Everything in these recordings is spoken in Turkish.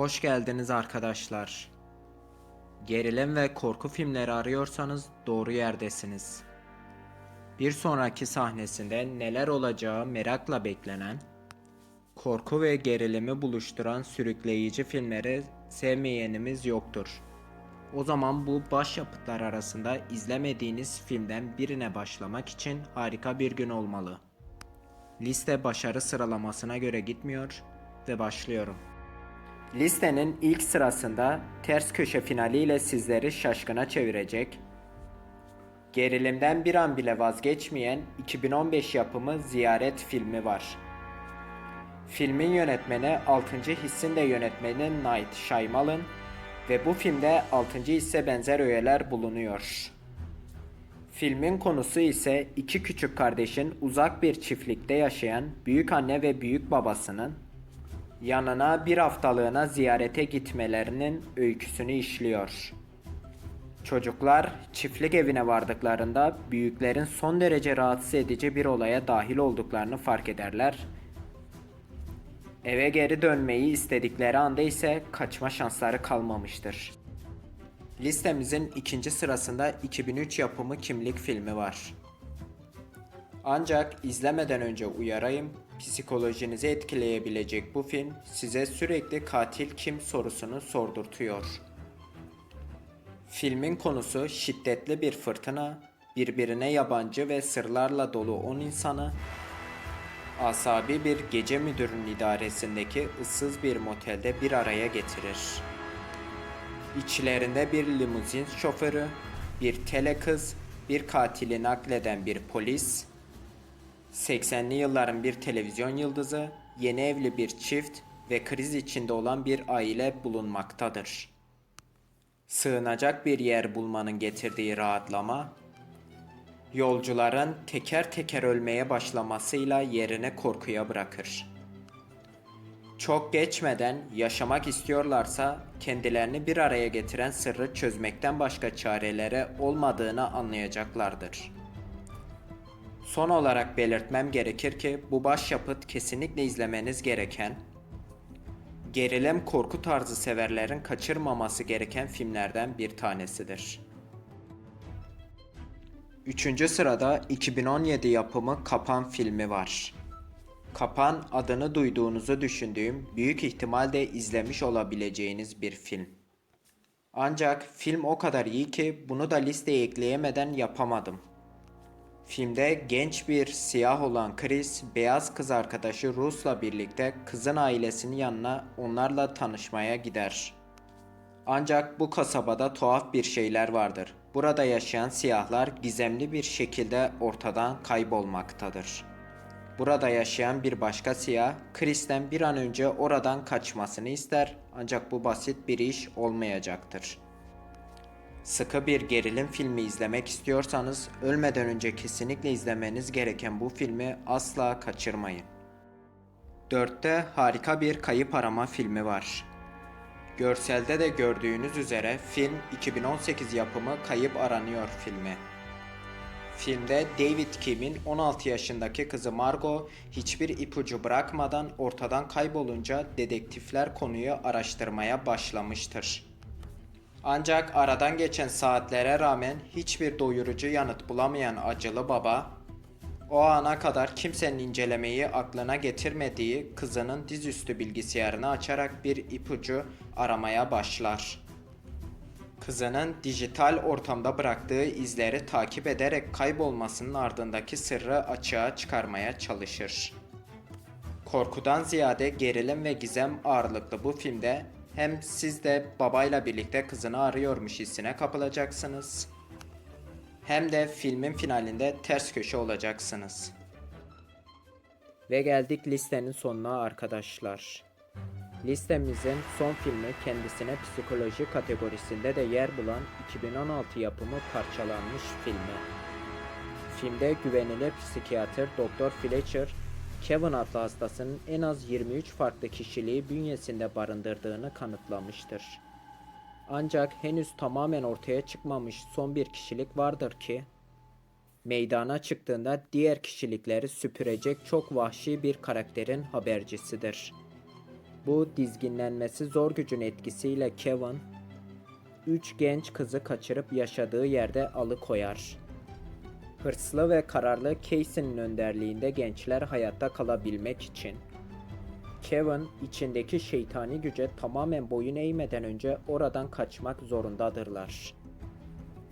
Hoş geldiniz arkadaşlar. Gerilim ve korku filmleri arıyorsanız doğru yerdesiniz. Bir sonraki sahnesinde neler olacağı merakla beklenen, korku ve gerilimi buluşturan sürükleyici filmleri sevmeyenimiz yoktur. O zaman bu başyapıtlar arasında izlemediğiniz filmden birine başlamak için harika bir gün olmalı. Liste başarı sıralamasına göre gitmiyor ve başlıyorum. Listenin ilk sırasında ters köşe finaliyle sizleri şaşkına çevirecek, gerilimden bir an bile vazgeçmeyen 2015 yapımı Ziyaret filmi var. Filmin yönetmeni 6. Hissin de yönetmeni Night Shyamalan ve bu filmde 6. hisse benzer öğeler bulunuyor. Filmin konusu ise iki küçük kardeşin uzak bir çiftlikte yaşayan büyük anne ve büyük babasının yanına bir haftalığına ziyarete gitmelerinin öyküsünü işliyor. Çocuklar çiftlik evine vardıklarında büyüklerin son derece rahatsız edici bir olaya dahil olduklarını fark ederler. Eve geri dönmeyi istedikleri anda ise kaçma şansları kalmamıştır. Listemizin ikinci sırasında 2003 yapımı Kimlik filmi var. Ancak izlemeden önce uyarayım, psikolojinizi etkileyebilecek bu film size sürekli katil kim sorusunu sordurtuyor. Filmin konusu şiddetli bir fırtına, birbirine yabancı ve sırlarla dolu 10 insanı, asabi bir gece müdürünün idaresindeki ıssız bir motelde bir araya getirir. İçlerinde bir limuzin şoförü, bir tele kız, bir katili nakleden bir polis, 80'li yılların bir televizyon yıldızı, yeni evli bir çift ve kriz içinde olan bir aile bulunmaktadır. Sığınacak bir yer bulmanın getirdiği rahatlama, yolcuların teker teker ölmeye başlamasıyla yerine korkuya bırakır. Çok geçmeden yaşamak istiyorlarsa kendilerini bir araya getiren sırrı çözmekten başka çarelere olmadığını anlayacaklardır. Son olarak belirtmem gerekir ki bu başyapıt kesinlikle izlemeniz gereken, gerilim korku tarzı severlerin kaçırmaması gereken filmlerden bir tanesidir. Üçüncü sırada 2017 yapımı Kapan filmi var. Kapan adını duyduğunuzu düşündüğüm büyük ihtimalle izlemiş olabileceğiniz bir film. Ancak film o kadar iyi ki bunu da listeye ekleyemeden yapamadım. Filmde genç bir siyah olan Chris, beyaz kız arkadaşı Rus'la birlikte kızın ailesinin yanına onlarla tanışmaya gider. Ancak bu kasabada tuhaf bir şeyler vardır. Burada yaşayan siyahlar gizemli bir şekilde ortadan kaybolmaktadır. Burada yaşayan bir başka siyah, Chris'ten bir an önce oradan kaçmasını ister ancak bu basit bir iş olmayacaktır. Sıkı bir gerilim filmi izlemek istiyorsanız ölmeden önce kesinlikle izlemeniz gereken bu filmi asla kaçırmayın. 4'te harika bir kayıp arama filmi var. Görselde de gördüğünüz üzere film 2018 yapımı Kayıp Aranıyor filmi. Filmde David Kim'in 16 yaşındaki kızı Margot hiçbir ipucu bırakmadan ortadan kaybolunca dedektifler konuyu araştırmaya başlamıştır. Ancak aradan geçen saatlere rağmen hiçbir doyurucu yanıt bulamayan acılı baba, o ana kadar kimsenin incelemeyi aklına getirmediği kızının dizüstü bilgisayarını açarak bir ipucu aramaya başlar. Kızının dijital ortamda bıraktığı izleri takip ederek kaybolmasının ardındaki sırrı açığa çıkarmaya çalışır. Korkudan ziyade gerilim ve gizem ağırlıklı bu filmde hem siz de babayla birlikte kızını arıyormuş hissine kapılacaksınız. Hem de filmin finalinde ters köşe olacaksınız. Ve geldik listenin sonuna arkadaşlar. Listemizin son filmi kendisine psikoloji kategorisinde de yer bulan 2016 yapımı Parçalanmış filmi. Filmde güvenilir psikiyatr Dr. Fletcher, Kevin adlı hastasının en az 23 farklı kişiliği bünyesinde barındırdığını kanıtlamıştır. Ancak henüz tamamen ortaya çıkmamış son bir kişilik vardır ki, meydana çıktığında diğer kişilikleri süpürecek çok vahşi bir karakterin habercisidir. Bu dizginlenmesi zor gücün etkisiyle Kevin, üç genç kızı kaçırıp yaşadığı yerde alıkoyar. Hırslı ve kararlı Casey'nin önderliğinde gençler hayatta kalabilmek için Kevin içindeki şeytani güce tamamen boyun eğmeden önce oradan kaçmak zorundadırlar.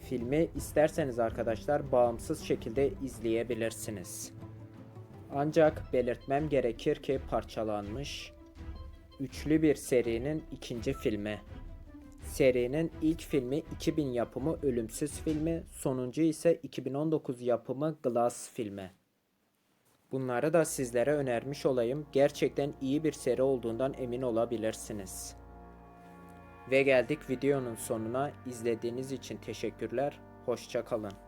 Filmi isterseniz arkadaşlar bağımsız şekilde izleyebilirsiniz. Ancak belirtmem gerekir ki parçalanmış üçlü bir serinin ikinci filmi. Serinin ilk filmi 2000 yapımı Ölümsüz filmi, sonuncu ise 2019 yapımı Glass filmi. Bunları da sizlere önermiş olayım. Gerçekten iyi bir seri olduğundan emin olabilirsiniz. Ve geldik videonun sonuna. İzlediğiniz için teşekkürler. Hoşça kalın.